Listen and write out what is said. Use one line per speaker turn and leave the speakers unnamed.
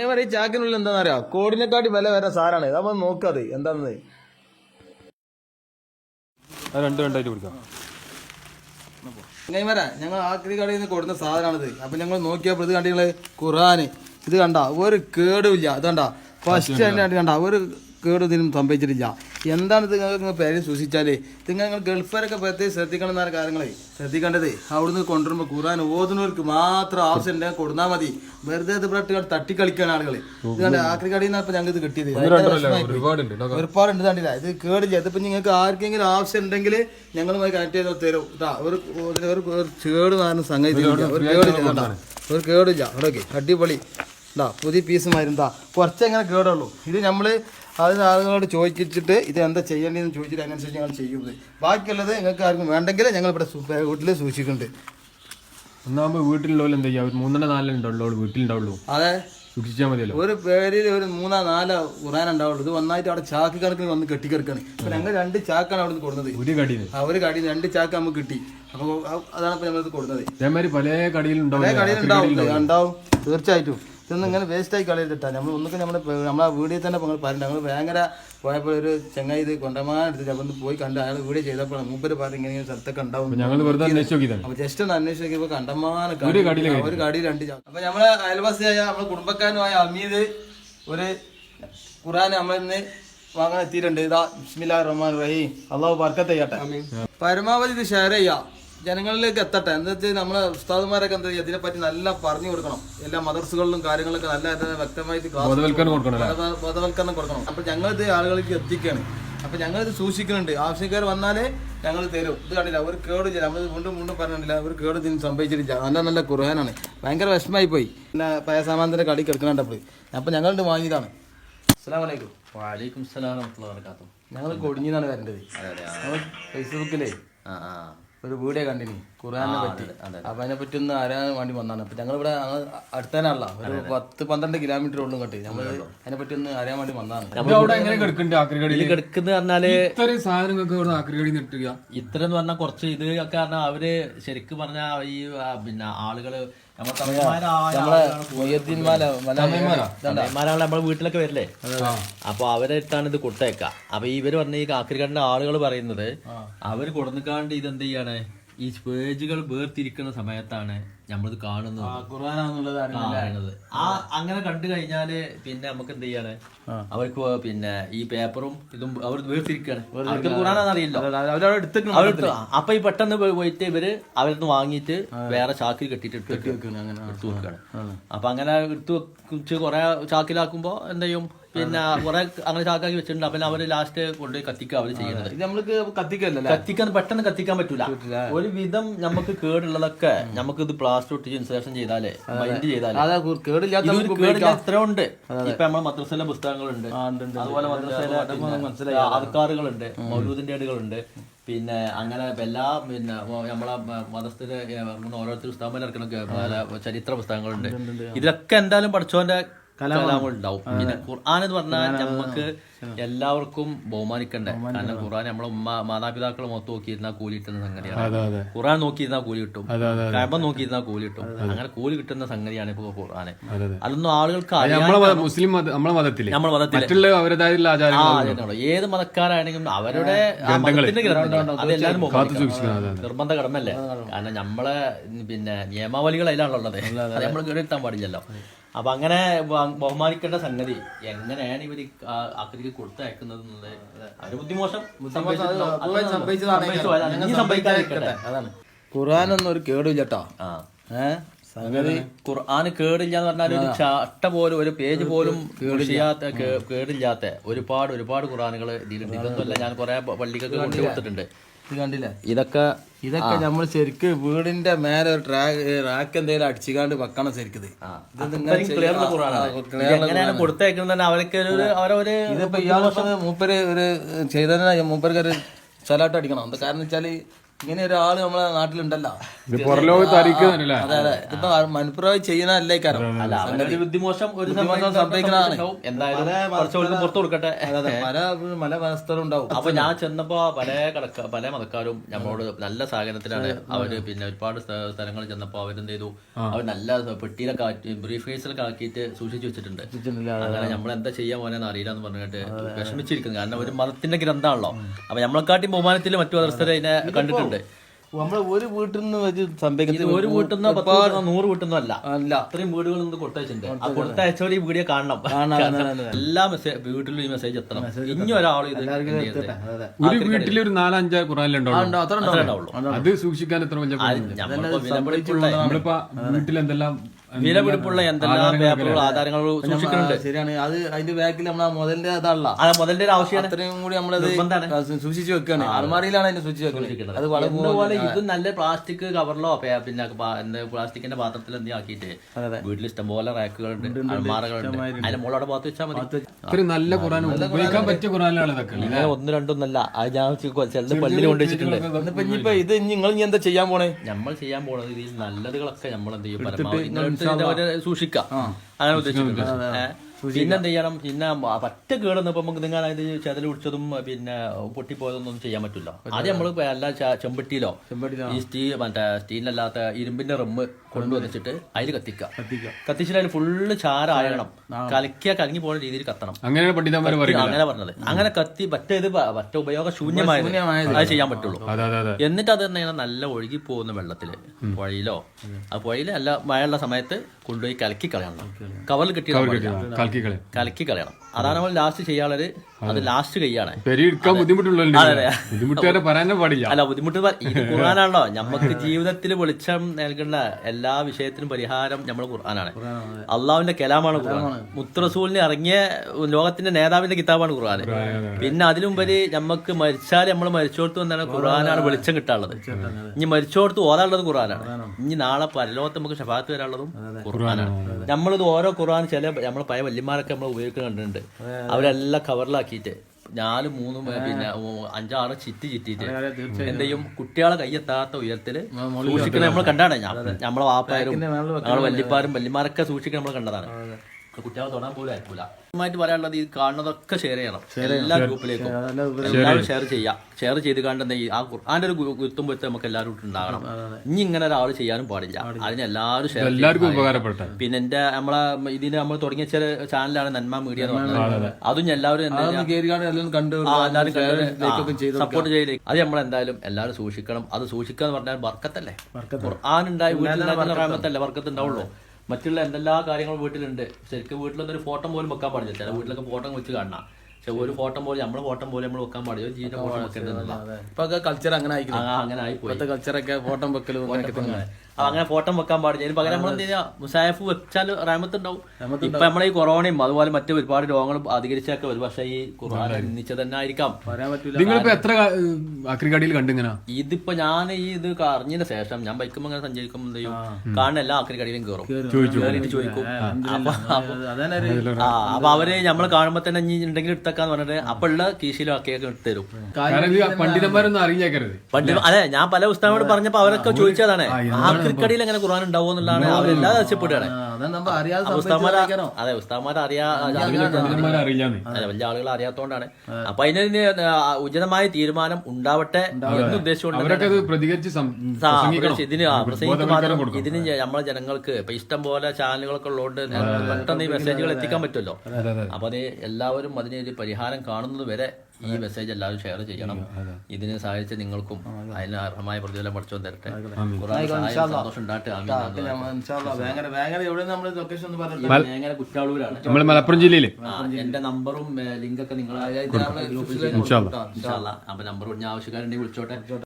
ഞാൻ പറയും ചാക്കിനുള്ളിൽ എന്താണെന്ന് അറിയാം? കോടിനെക്കാട്ടി വില വരുന്ന സാധനമാണ്. നമ്മൾ നോക്കാതെ എന്താണെന്ന്
അത്. രണ്ട് രണ്ടായിട്ട് കൊടുക്കാം
ഇങ്ങനെ ഞങ്ങൾ ആക്രി കടയിൽ നിന്ന് കൊടുക്കുന്ന സാധനമാണിത്. അപ്പൊ ഞങ്ങൾ നോക്കിയപ്പോൾ ഇത് കണ്ടിങ്ങൾ ഖുറാന് ഇത് കണ്ട ഒരു കേടുമില്ല ഇത് കണ്ട ഫസ്റ്റ് കണ്ട ഒരു കേട് ഇതിനും സംഭവിച്ചിട്ടില്ല. എന്താണ് ഇത് നിങ്ങൾ പേര് സൂക്ഷിച്ചാൽ നിങ്ങൾ നിങ്ങൾ ഗൾഫുകാരൊക്കെ പ്രത്യേകം ശ്രദ്ധിക്കണം എന്നാണ് കാര്യങ്ങളെ. ശ്രദ്ധിക്കേണ്ടത്. അവിടുന്ന് കൊണ്ടുവരുമ്പോൾ ഖുറാൻ ഓതുന്നവർക്ക് മാത്രം ആവശ്യം ഉണ്ടെങ്കിൽ കൊടുത്താൽ മതി. വെറുതെ ഇത് ഇവിടെ തട്ടിക്കളിക്കുകയാണ് ആളുകൾ ഇതുകൊണ്ട് കണ്ട ആക്രി കടയിൽ നിന്നാണ് ഇപ്പൊ ഞങ്ങൾക്ക് ഇത് കിട്ടിയത്.
ഒരുപാടുണ്ട്.
കണ്ടില്ല? ഇത് കേടില്ല. ഇതിപ്പോ നിങ്ങൾക്ക് ആർക്കെങ്കിലും ആവശ്യം ഉണ്ടെങ്കിൽ ഞങ്ങളുമായി കണക്ട് ചെയ്ത് തരും. ഒരു ഒരു കേട് കാരണം സംഗതി ഒരു കേടില്ല ഒരു കേടില്ല. അവിടെയൊക്കെ അടിപൊളി. എന്താ പുതിയ പീസ് മരുന്നാ കുറച്ചെങ്ങനെ കേടുള്ളൂ. ഇത് നമ്മൾ അത് ആളുകളോട് ചോദിച്ചിട്ട് ഇത് എന്താ ചെയ്യേണ്ടതെന്ന് ചോദിച്ചിട്ട് അതിനനുസരിച്ച് ഞങ്ങൾ ചെയ്യുന്നത്. ബാക്കിയുള്ളത് നിങ്ങൾക്ക് ആർക്കും വേണ്ടെങ്കിൽ ഞങ്ങൾ ഇവിടെ വീട്ടിൽ സൂക്ഷിക്കുന്നുണ്ട്.
ഒന്നാകുമ്പോൾ വീട്ടിലുള്ളവർ എന്താ ചെയ്യുക മൂന്നെണ്ണ മൂന്നെണ്ണം നാലെണ്ണം ഉണ്ടാവുള്ളൂ വീട്ടിലുണ്ടാവുള്ളൂ.
അതെ.
സൂക്ഷിച്ചാൽ മതിയല്ലോ.
ഒരു പേരിൽ ഒരു മൂന്നോ നാലോ ഉറാൻ ഉണ്ടാവുള്ളൂ. ഇത് ഒന്നായിട്ട് അവിടെ ചാക്ക് കണക്കിന് വന്ന് കെട്ടിക്കിടക്കാണ്. അപ്പൊ ഞങ്ങൾ രണ്ട് ചാക്കാണ് അവിടെ നിന്ന് കൊടുത്തത്
ഒരു കടി
ആ ഒരു കടി രണ്ട് ചാക്ക് നമുക്ക് കിട്ടി. അപ്പോൾ അതാണ് ഇപ്പൊ ഞങ്ങൾ കൊടുത്തത്
ഇതേമാതിരി പല കടിയിലുണ്ടാവും.
പല
ഉണ്ടാവും
ഉണ്ടാവും. തീർച്ചയായിട്ടും. ഇതൊന്നും ഇങ്ങനെ വേസ്റ്റ് ആയി കളയരുതിട്ടാ നമ്മൾ ഒന്നൊക്കെ നമ്മുടെ നമ്മളെ വീഡിയോ തന്നെ ഞങ്ങൾ പറഞ്ഞു ഞങ്ങൾ ഭയങ്കര പോയപ്പോൾ ഒരു ചങ്ങായി ഇത് കൊണ്ടമാൻ എടുത്തിട്ട് അപ്പൊ ഒന്ന് പോയി കണ്ട് അയാൾ വീഡിയോ ചെയ്തപ്പോൾ മൂപ്പര് പറഞ്ഞു ഇങ്ങനെ ഇങ്ങനെ സ്ഥലത്തൊക്കെ ഉണ്ടാവും അപ്പൊ ജസ്റ്റ് ഒന്ന് അന്വേഷിച്ച് നോക്കിയപ്പോ കണ്ടമാന
ഒരു
കടി രണ്ട് അപ്പൊ നമ്മളെ അയൽവാസിയായ നമ്മളെ കുടുംബക്കാരനുമായ അമീദ് ഒരു ഖുറാൻ നമ്മളിന്ന് വാങ്ങാൻ എത്തിയിട്ടുണ്ട്. ഇതാ ബിസ്മില്ലാ റഹ്മാൻ റഹീം. അള്ളാഹു ബർക്കത്ത് ചെയ്യട്ടെ. പരമാവധി ഇത് ഷെയർ ചെയ്യാം. ജനങ്ങളിലേക്ക് എത്തട്ടെ. എന്താ വെച്ചാൽ നമ്മളെ ഉസ്താദുമാരൊക്കെ എന്താ ചെയ്യുക? ഇതിനെപ്പറ്റി നല്ല പറഞ്ഞു കൊടുക്കണം. എല്ലാ മദർസുകളിലും കാര്യങ്ങളൊക്കെ നല്ല വ്യക്തമായിട്ട്
ബോധവൽക്കരണം കൊടുക്കണം.
അപ്പൊ ബോധവൽക്കരണം കൊടുക്കണം. അപ്പൊ ഞങ്ങളിത് ആളുകളിലേക്ക് എത്തിക്കുകയാണ് അപ്പൊ ഞങ്ങളിത് സൂക്ഷിക്കുന്നുണ്ട്. ആവശ്യക്കാർ വന്നാലേ ഞങ്ങൾ തരും. ഇത് കണ്ടില്ല ഒരു കേട് ചെയ്യില്ല നമ്മൾ വീണ്ടും വീണ്ടും പറഞ്ഞില്ല ഒരു കേട് ഇതിന് സംഭവിച്ചിട്ടില്ല. നല്ല നല്ല കുറുഹാനാണ് ഭയങ്കര വിഷമായി പോയി പിന്നെ പയസാമാനത്തിന്റെ കടി കിടക്കണപ്പോൾ അപ്പൊ ഞങ്ങളുടെ വാങ്ങിയതാണ്. അസ്സാം വലൈക്കും ഞങ്ങൾ കൊടിഞ്ഞാണ് വരേണ്ടത്. ഞങ്ങൾ ഫേസ്ബുക്കിലേ.
ആ ആ.
ഒരു വീഡിയോ കണ്ടിനി ഖുർആനെ പറ്റി. അപ്പൊ അതിനെ പറ്റി ഒന്ന് അറിയാൻ വേണ്ടി വന്നാണ് അപ്പൊ ഞങ്ങൾ ഇവിടെ അടുത്തതിനാണല്ലോ ഒരു പത്ത് പന്ത്രണ്ട് കിലോമീറ്റർ ഉള്ളു കേട്ട് നമ്മൾ അതിനെ പറ്റി ഒന്ന് അറിയാൻ വേണ്ടി
വന്നാണ് അവിടെ എങ്ങനെ കിടക്കുന്നുണ്ട്
പറഞ്ഞാൽ
ഇത്രയും സാധനങ്ങൾക്ക് ഇവിടെ
ഇത്ര എന്ന് പറഞ്ഞാൽ കുറച്ച് ഇത് ഒക്കെ പറഞ്ഞാൽ അവർ ശരിക്കും പറഞ്ഞ ഈ പിന്നെ ആളുകൾ നമ്മുടെ നമ്മളെ വീട്ടിലൊക്കെ വരില്ലേ? അപ്പൊ അവരായിട്ടാണ് ഇത് കൊടുത്തേക്ക. അപ്പൊ ഇവർ പറഞ്ഞ ഈ കാക്കരിക്കാടിന്റെ ആളുകൾ പറയുന്നത് അവർ കൊടുന്നിക്കാണ്ട് ഇത് എന്ത് ചെയ്യാണ് ഈ പേജുകൾ വേർതിരിക്കുന്ന സമയത്താണ് നമ്മളിത് കാണുന്നത്. കാണുന്നത് ആ അങ്ങനെ കണ്ടു കഴിഞ്ഞാൽ പിന്നെ നമുക്ക് എന്ത് ചെയ്യാണ് അവർക്ക് പിന്നെ ഈ പേപ്പറും ഇതും അവർ വേർതിരിക്കാണ്. അവരെടുത്ത് അപ്പൊ ഈ പെട്ടെന്ന് പോയി- പോയിട്ട് ഇവർ അവരിന്ന് വാങ്ങിയിട്ട് വേറെ ചാക്കിൽ കെട്ടിട്ട് എടുത്തു വെക്കും. എടുത്ത് വെക്കാണ്. അപ്പൊ അങ്ങനെ എടുത്തു വെച്ച് കുറെ ചാക്കിലാക്കുമ്പോ എന്ത് ചെയ്യും? പിന്നെ കുറെ അങ്ങനെ ചാക്കാക്കി വെച്ചിട്ടുണ്ട്. അപ്പൊ അവർ ലാസ്റ്റ് കൊണ്ടുപോയി കത്തിക്കുക അവർ ചെയ്യുന്നത്.
ഇത് നമ്മൾക്ക് കത്തിക്കല്ലേ
കത്തിക്കാൻ പെട്ടെന്ന് കത്തിക്കാൻ പറ്റൂല. ഒരു വിധം നമുക്ക് കേടുള്ളതൊക്കെ നമുക്ക് ഇത് പ്ലാസ്റ്റർ ഒട്ടിച്ച് ഇൻസുലേഷൻ ചെയ്താലേ മൈൻഡ് ചെയ്താലേ.
കേടില്ലാത്ത
എത്ര ഉണ്ട്. ഇപ്പൊ നമ്മളെ മദ്രസയിലെ പുസ്തകങ്ങളുണ്ട്. അതുപോലെ മദ്രസയിലെ ആൾക്കാറുകളുണ്ട്. മൗലൂദിന്റെ ഏടുകളുണ്ട് പിന്നെ അങ്ങനെ എല്ലാ പിന്നെ നമ്മളെ മതസ്ഥര് ഓരോരുത്തർ പുസ്തകം ഇറക്കണ ചരിത്ര പുസ്തകങ്ങളുണ്ട്. ഇതിലൊക്കെ എന്തായാലും പഠിച്ചോന്റെ കലാമുകൾ ഉണ്ടാവും പിന്നെ ഖുർആൻ എന്ന് പറഞ്ഞാൽ നമുക്ക് എല്ലാവർക്കും ബഹുമാനിക്കണ്ടേ? കാരണം ഖുർആൻ നമ്മളെ ഉമ്മ മാതാപിതാക്കൾ മൊത്തം നോക്കിയിരുന്ന കൂലി കിട്ടുന്ന സംഗതിയാണ്. ഖുർആൻ നോക്കിയിരുന്ന കൂലി കിട്ടും.
അതെ അതെ
കഴബ നോക്കിയിരുന്ന കൂലി കിട്ടും. അങ്ങനെ കൂലി കിട്ടുന്ന സംഗതിയാണ് ഇപ്പൊ ഖുർആൻ.
അതെ അതെ.
അതൊന്നും ആളുകൾക്ക് മുസ്ലിം
നമ്മളെ മത- മുസ്ലിം മത- നമ്മളെ
മതത്തിൽ. ഏത് മതക്കാരാണെങ്കിലും അവരുടെ മതത്തിന്റെ നിർബന്ധ കടമല്ലേ കാരണം നമ്മളെ പിന്നെ നിയമാവലികൾ അതിലാണല്ലോ ഉള്ളത് അത് നമ്മൾ കേടെടുത്താൻ പാടില്ലല്ലോ. അപ്പൊ അങ്ങനെ ബഹുമാനിക്കേണ്ട സംഗതി എങ്ങനെയാണ് ഇവർ ആക്രിക്ക് കൊടുത്തയക്കുന്നത് എന്നുള്ളത് അവർ ബുദ്ധിമോശം. സംഭവിക്കാതിരിക്കട്ടെ.
അതാണ്. ഒരു കേടില്ലട്ടോ
ആ.
ഏഹ് സംഗതി
ഖുർആൻ കേടില്ല എന്ന് പറഞ്ഞാൽ ഒരു ചട്ട പോലും ഒരു പേജ് പോലും ചെയ്യാത്ത കേ- കേടില്ലാത്ത ഒരുപാട് ഒരുപാട് ഖുർആാനുകൾ ഇതിലുണ്ട് ഇതൊന്നുമല്ല ഞാൻ കുറെ പള്ളിക്കൊക്കെ കൊണ്ടു കൊടുത്തിട്ടുണ്ട്.
ഇത് കണ്ടില്ലേ?
ഇതൊക്കെ
ഇതൊക്കെ നമ്മൾ ശരിക്ക് വീടിന്റെ മേലെ ഒരു ട്രാക്ക് റാക്ക് എന്തെങ്കിലും അടിച്ചുകാണ്ട് വെക്കണം
ശരിക്കും കൊടുത്തേക്കുന്നത് തന്നെ അവർക്ക് ഒരു
ഇതിപ്പോ ഇയാൾ മൂപ്പര് ഒരു ചെയ്തതിനാ മൂപ്പർക്ക് ഒരു സ്ഥലമായിട്ട് അടിക്കണം. എന്താ കാരണം വെച്ചാൽ ഇങ്ങനെ ഒരാൾ നമ്മളെ നാട്ടിലുണ്ടല്ലോ.
ചെയ്യുന്ന
അതെ അതെ. ഇതിപ്പോ ചെയ്യുന്നതല്ലേ കാരണം
ബുദ്ധിമോശം ഒരു
ബുദ്ധിമോശം
സംഭവിക്കുന്നതാണ്.
പല ഉണ്ടാവും.
അപ്പൊ ഞാൻ ചെന്നപ്പോ പല കടക്ക പല മതക്കാരും നമ്മളോട് നല്ല സഹകരണത്തിലാണ് അവർ പിന്നെ ഒരുപാട് സ്ഥ- സ്ഥലങ്ങളിൽ ചെന്നപ്പോ അവരെന്ത് ചെയ്തു അവർ നല്ല പെട്ടിയിലൊക്കെ ആക്കി ബ്രീഫ് കേസിലൊക്കെ ആക്കിയിട്ട് സൂക്ഷിച്ചു വെച്ചിട്ടുണ്ട്. അങ്ങനെ നമ്മൾ എന്താ ചെയ്യാൻ പോലെന്ന് അറിയില്ല എന്ന് പറഞ്ഞിട്ട് വിഷമിച്ചിരിക്കുന്നു. കാരണം ഒരു മതത്തിന്റെ ഗ്രന്ഥമാണല്ലോ അപ്പൊ നമ്മളെക്കാട്ടി ബഹുമാനത്തിൽ മറ്റു മതസ്ഥരെ ഇതിനെ കണ്ടിട്ടുണ്ട്.
നമ്മളെ ഒരു വീട്ടിൽ നിന്ന് വെച്ച് സംഭവിക്കുന്നത്
ഒരു വീട്ടിൽ നിന്ന് പത്ത് വീട്ടിൽ നിന്നോ നൂറ് വീട്ടിൽ നിന്നല്ല അല്ല.
അല്ല.
അത്രയും വീടുകളിൽ നിന്ന് കൊടുത്തയച്ചിട്ടുണ്ട്. ആ കൊടുത്തയച്ചവർ ഈ വീഡിയോ കാണണം. എല്ലാ മെസ്സേജ് വീട്ടിലും ഈ മെസ്സേജ് എത്തണം. ഇനി ഒരാൾ ഇത്
ഒരു വീട്ടിൽ ഒരു നാലഞ്ച് ഖുറാനിലുണ്ടാവും
ഉണ്ടോ അത്ര ഉണ്ടോ
ഉണ്ടാവുള്ളൂ.
അത് സൂക്ഷിക്കാൻ എത്ര വലിയ
നമ്മളിപ്പോ
വീട്ടിൽ എന്തെല്ലാം
വിലപിടിപ്പുള്ള എന്തെല്ലാം പേപ്പറുകൾ ആധാരങ്ങൾ സൂക്ഷിക്കുന്നുണ്ട്.
ശരിയാണ്. അത് അതിന്റെ ബാക്കിൽ നമ്മൾ മുതലിന്റെ അതാണല്ലോ
ആ മുതലിന്റെ ഒരു ആവശ്യം
അത്രയും കൂടി നമ്മൾ സൂക്ഷിച്ചു വെക്കുകയാണ് അലമാരിയിലാണ് അതിനെ സൂക്ഷിച്ച് വെക്കുന്നത് അത് വളരെ
അതുപോലെ ഇത് നല്ല പ്ലാസ്റ്റിക് കവറിലോ പിന്നെ എന്താ പ്ലാസ്റ്റിക്കിന്റെ പാത്രത്തിൽ എന്തെങ്കിലും ആക്കിയിട്ട് വീട്ടിൽ ഇഷ്ടംപോലെ റാക്കുകളുണ്ട് അലമാറകളുണ്ട് അതിന്റെ മുകളോടെ പാത്ത് വെച്ചാൽ മതി.
നല്ല ഖുറാൻ ഉപയോഗിക്കാൻ പറ്റിയ ഖുറാനിലാണ് ഇതൊക്കെ.
ഒന്ന് രണ്ടൊന്നല്ല അത് ഞാൻ ചിലത് പള്ളിയിൽ കൊണ്ടുവച്ചിട്ടുണ്ട്.
ഇപ്പൊ ഇത് നിങ്ങൾ ഇനി എന്താ ചെയ്യാൻ പോണേ?
നമ്മൾ ചെയ്യാൻ പോണത് ഇതിൽ നല്ലതുകളൊക്കെ നമ്മൾ എന്ത് ചെയ്യും? ഒരു സൂക്ഷിക്കാം. അങ്ങനെ ഉദ്ദേശിക്കുന്നത്? പിന്നെ എന്ത് ചെയ്യണം പിന്നെ പറ്റ കേടുന്നപ്പോ നമുക്ക് നിങ്ങൾ അതായത് ചെതൽ പിടിച്ചതും പിന്നെ പൊട്ടിപ്പോയതൊന്നും ചെയ്യാൻ പറ്റില്ല. ആദ്യം നമ്മൾ എല്ലാ ചെമ്പട്ടിയിലോ ഈ സ്റ്റീൽ മറ്റേ സ്റ്റീലിനല്ലാത്ത ഇരുമ്പിന്റെ റമ്മ് കൊണ്ടുവന്നിട്ട് അതിൽ കത്തിക്കാം കത്തിച്ചിട്ട് അതിൽ ഫുള്ള് ചാരായണം കലക്കിയ കലങ്ങി പോകുന്ന രീതിയിൽ കത്തണം.
അങ്ങനെ പണ്ഡിതന്മാർ
അങ്ങനെ പറഞ്ഞത്. അങ്ങനെ കത്തി പറ്റ ഇത് പ- പറ്റ ഉപയോഗശൂന്യമായത് അത് ചെയ്യാൻ പറ്റുള്ളൂ.
അതെ അതെ അതെ.
എന്നിട്ട് അത് തന്നെ നല്ല ഒഴുകി പോകുന്ന വെള്ളത്തിൽ. പുഴയിലോ ആ പുഴയിൽ അല്ല മഴയുള്ള സമയത്ത് കൊണ്ടുപോയി കലക്കി കളയണം. കവറിൽ കിട്ടിയ
കലക്കിക്കളെ
കലക്കി കളയണം. അതാണ് നമ്മൾ ലാസ്റ്റ് ചെയ്യാനുള്ളത്. അത് ലാസ്റ്റ് കൈയാണ്.
ബുദ്ധിമുട്ടുള്ള എടുക്കാൻ
അതെ.
ബുദ്ധിമുട്ടുകാരെ പറയാനേ പാടില്ല.
അല്ല ബുദ്ധിമുട്ട് ഇത് കുറാനാണല്ലോ നമുക്ക് ജീവിതത്തിൽ വെളിച്ചം നൽകുന്ന എല്ലാ വിഷയത്തിനും പരിഹാരം നമ്മൾ ഖുർആനാണ്. അള്ളാഹുവിന്റെ കലാമാണ് ഖുർആൻ. മുത്തറസൂലിന് ഇറങ്ങിയ ലോകത്തിന്റെ നേതാവിന്റെ കിതാബാണ് ഖുർആൻ. പിന്നെ അതിലുപരി നമുക്ക് മരിച്ചാൽ നമ്മൾ മരിച്ചോടത്ത് എന്നാണ് ഖുർആനാണ് വെളിച്ചം കിട്ടാനുള്ളത്. ഇനി മരിച്ചോടത്ത് ഓതാനുള്ളത് ഖുർആനാണ്. ഇനി നാളെ പരലോകത്ത് നമുക്ക് ഷഫാത്ത് വരാനുള്ളതും ഖുർആനാണ്. നമ്മളിത് ഓരോ ഖുർആൻ ചില നമ്മൾ പഴയ വല്യമാരൊക്കെ നമ്മൾ ഉപയോഗിക്കുന്നുണ്ട് കണ്ടിട്ടുണ്ട് അവരെല്ലാം കവറിലാക്കിയിട്ട് നാല് മൂന്നും പിന്നെ അഞ്ചാറ് ചിറ്റി ചിറ്റിട്ട് എന്ത് ചെയ്യും കുട്ടികളെ കയ്യെത്താത്ത ഉയരത്തിൽ സൂക്ഷിക്കുന്നത് നമ്മൾ കണ്ടാണ്. നമ്മളെ വാപ്പായാലും നമ്മളെ വല്യപ്പാരും വല്യമാരൊക്കെ സൂക്ഷിക്കുന്നത് നമ്മൾ കണ്ടതാണ്. കുട്ടികളെ തൊടാൻ പോലും അയക്കൂല. ആയിട്ട് പറയാനുള്ളത് ഈ കാണുന്നതൊക്കെ ഷെയർ ചെയ്യണം. എല്ലാ ഗ്രൂപ്പിലേക്കും എല്ലാവരും ഷെയർ ചെയ്യാം. ഷെയർ ചെയ്ത് കണ്ട് എന്ത് ചെയ്യും? ആ ഖുർആന്റെ ഒരു കുത്തുമ്പോഴത്തെ നമുക്ക് എല്ലാവരും ഉണ്ടാകണം. ഇനി ഇങ്ങനെ ഒരാൾ ചെയ്യാനും പാടില്ല. അതിന് എല്ലാവരും ഷെയർ
എല്ലാവർക്കും ഉപകാരപ്പെട്ടെ.
പിന്നെ എന്റെ നമ്മളെ ഇതിന് നമ്മൾ തുടങ്ങിയ ചില ചാനലാണ് നന്മ മീഡിയ എന്ന് പറഞ്ഞത്. അതും എല്ലാവരും സപ്പോർട്ട് ചെയ്ത് അത് നമ്മൾ എന്തായാലും എല്ലാവരും സൂക്ഷിക്കണം. അത് സൂക്ഷിക്കുക എന്ന് പറഞ്ഞാൽ വർക്കത്തല്ലേ? ഖുർആൻ ഉണ്ടായി വീട്ടിലുണ്ടാക്കുന്ന റാമത്തല്ലേ വർക്കത്ത്. ഉണ്ടാവുള്ളൂ. മറ്റുള്ള എന്തെല്ലാ കാര്യങ്ങളും വീട്ടിലുണ്ട്. ശരിക്കും വീട്ടിലൊന്നും ഒരു ഫോട്ടോ പോലും വെക്കാൻ പാടില്ല. ചില വീട്ടിലൊക്കെ ഫോട്ടോ വെച്ച് കാണാം പക്ഷെ ഒരു ഫോട്ടോ പോലും നമ്മളെ ഫോട്ടോ പോലും നമ്മൾ വെക്കാൻ പാടില്ല. ജീവിത ഫോട്ടോ വെക്കേണ്ടതല്ല.
ഇപ്പൊ കൾച്ചർ അങ്ങനെ ആയിരിക്കും
ആ, അങ്ങനെ ആയിപ്പോയി.
ഇപ്പോഴത്തെ കൾച്ചറൊക്കെ ഫോട്ടോ വെക്കലും
അങ്ങനെ ഫോട്ടോ വെക്കാൻ പാടില്ല. ഇതിന് പകരം നമ്മൾ എന്ത് ചെയ്യാ മുസാഫ് വെച്ചാൽ റഹമത്ത് ഉണ്ടാവും ഇപ്പൊ നമ്മളെ ഈ കൊറോണയും അതുപോലെ മറ്റു ഒരുപാട് രോഗങ്ങളും അധികരിച്ചൊക്കെ ഒരു പക്ഷേ ഈ ഖുർആൻ നിന്നിച്ച തന്നെ ആയിരിക്കാം
നിങ്ങളിപ്പോ എത്ര കണ്ടിങ്ങനെ?
ഇതിപ്പോ ഞാൻ ഈ ഇത് അറിഞ്ഞതിന് ശേഷം ഞാൻ ബൈക്കുമ്പോ അങ്ങനെ സഞ്ചരിക്കുമ്പോൾ എന്ത് ചെയ്യും? കാണുന്ന എല്ലാ ആക്രി കടയിലും കയറും കയറിയിട്ട് ചോദിക്കും. അപ്പൊ ആ അവർ നമ്മൾ കാണുമ്പോ തന്നെ ഇനി ഉണ്ടെങ്കിൽ എടുത്തേക്കാന്ന് പറഞ്ഞിട്ട് അപ്പൊ ഉള്ള കീശയിലും അക്കയൊക്കെ എടുത്ത് തരും.
പണ്ഡിതന്മാരൊന്നും അറിഞ്ഞേക്കരുത്
പണ്ഡിത അതെ ഞാൻ പല പുസ്തകങ്ങളോട് പറഞ്ഞപ്പോ അവരൊക്കെ ചോദിച്ചതാണ്. ആക്രിക്കടിയിൽ എങ്ങനെ ഖുർആൻ ഉണ്ടാവും എന്നുള്ളതാണ് അവരെല്ലാം ആവശ്യപ്പെടുകയാണ്.
അതെ നമ്മൾ അറിയാതെ
വലിയ ആളുകൾ അറിയാത്തോണ്ടാണ്. അപ്പൊ അതിന് ഉചിതമായ തീരുമാനം ഉണ്ടാവട്ടെ എന്ന് ഉദ്ദേശിച്ചുകൊണ്ട് ഇതിന്. ഇതിന് നമ്മളെ ജനങ്ങൾക്ക് ഇപ്പൊ ഇഷ്ടം പോലെ ചാനലുകളൊക്കെ ഉള്ളതുകൊണ്ട് പെട്ടെന്ന് ഈ മെസ്സേജുകൾ എത്തിക്കാൻ പറ്റുമല്ലോ. അപ്പൊ അത് എല്ലാവരും അതിനൊരു പരിഹാരം കാണുന്നത് വരെ ഈ മെസ്സേജ് എല്ലാവരും ഷെയർ ചെയ്യണം. ഇതിനെ സഹായിച്ച നിങ്ങൾക്കും അതിന് അർഹമായ പ്രതിഫലം പഠിച്ചോ തരട്ടെ
നമ്മൾ
മലപ്പുറം ജില്ലയിൽ.
ആ, എന്റെ നമ്പറും ലിങ്കൊക്കെ നിങ്ങൾ
ഗ്രൂപ്പിൽ
അപ്പൊ നമ്പർ ഞാൻ ആവശ്യക്കാരുണ്ടെങ്കിൽ വിളിച്ചോട്ടെ.